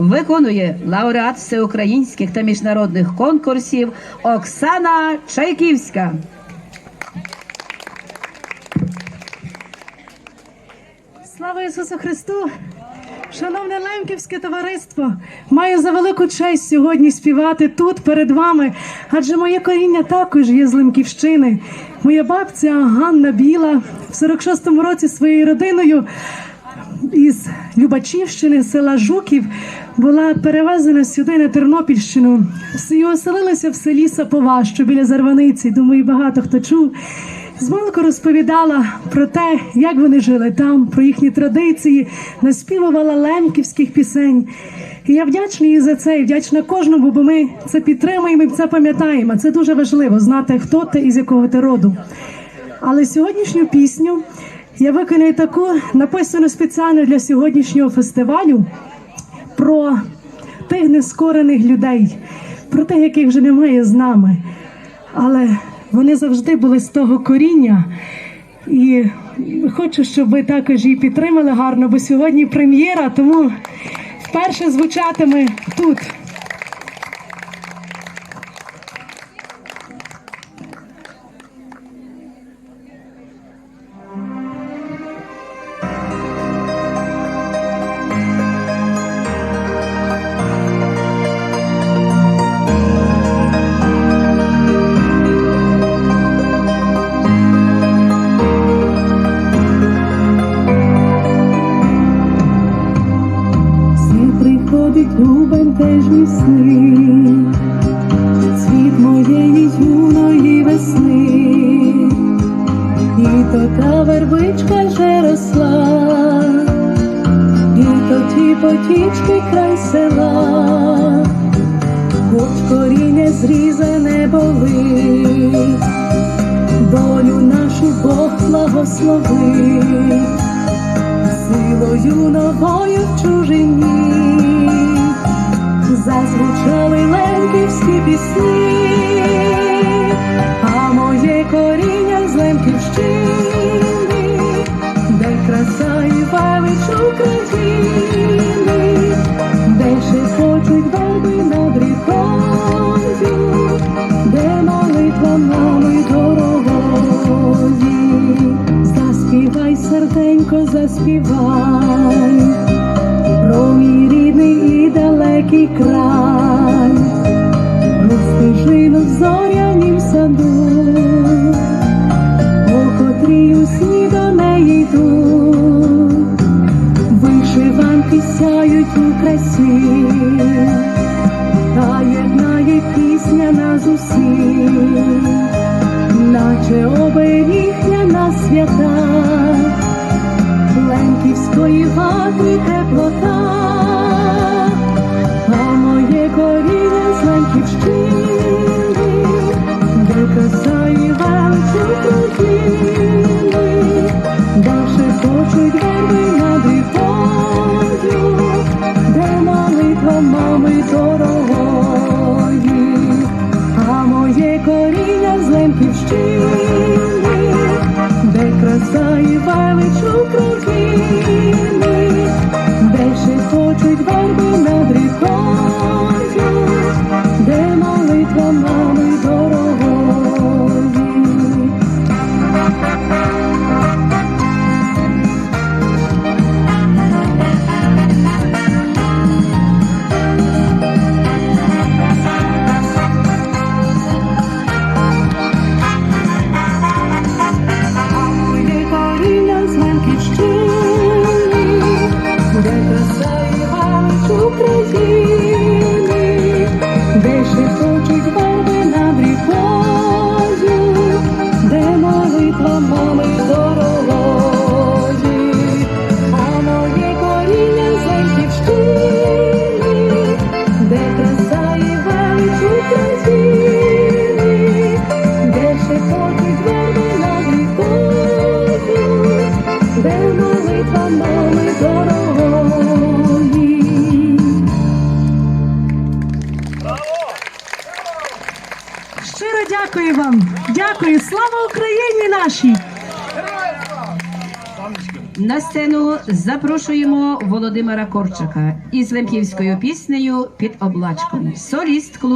виконує лауреат всеукраїнських та міжнародних конкурсів Оксана Чайківська. Слава Ісусу Христу! Шановне Лемківське товариство, маю за велику честь сьогодні співати тут перед вами, адже моє коріння також є з Лемківщини. Моя бабця Ганна Біла в 46-му році своєю родиною із Любачівщини, села Жуків, була перевезена сюди на Тернопільщину. І оселилася в селі Сапова, що біля Зарваниці. Думаю, багато хто чув. Змалку розповідала про те, як вони жили там, про їхні традиції, наспівувала лемківських пісень. І я вдячна їй за це, і вдячна кожному, бо ми це підтримуємо і це пам'ятаємо. Це дуже важливо знати, хто ти і з якого ти роду. Але сьогоднішню пісню я виконую таку, написану спеціально для сьогоднішнього фестивалю про тих нескорених людей, про тих, яких вже немає з нами. Але вони завжди були з того коріння. І хочу, щоб ви також її підтримали гарно, бо сьогодні прем'єра, тому вперше звучатиме тут. Приходить у бентежні сни, світ моєї юної весни, і то та вербичка вже росла, і то ті потічки край села, хоч коріння зрізане болить, долю нашу Бог благословить силою новою в чужині, зазвучали лемківські пісні, а моє коріння з Лемківщини, де краса і велич України, де шепочуть верби над рікою, де молитва мами дорогої. Заспівай, серденько, заспівай про мій рідний і далекий край, про в зорянім саду, по котрій у сні до неї йду, вишиванки сяють у красі, та єднає пісня нас усіх наче оберіг для свята, Ленківської ватри теплота, коріння з Лемківщини, де краса і велич молитва мами дякую вам. Дякую. Слава Україні нашій! На сцену запрошуємо Володимира Корчака із лемківською піснею під облачком. Соліст клубу.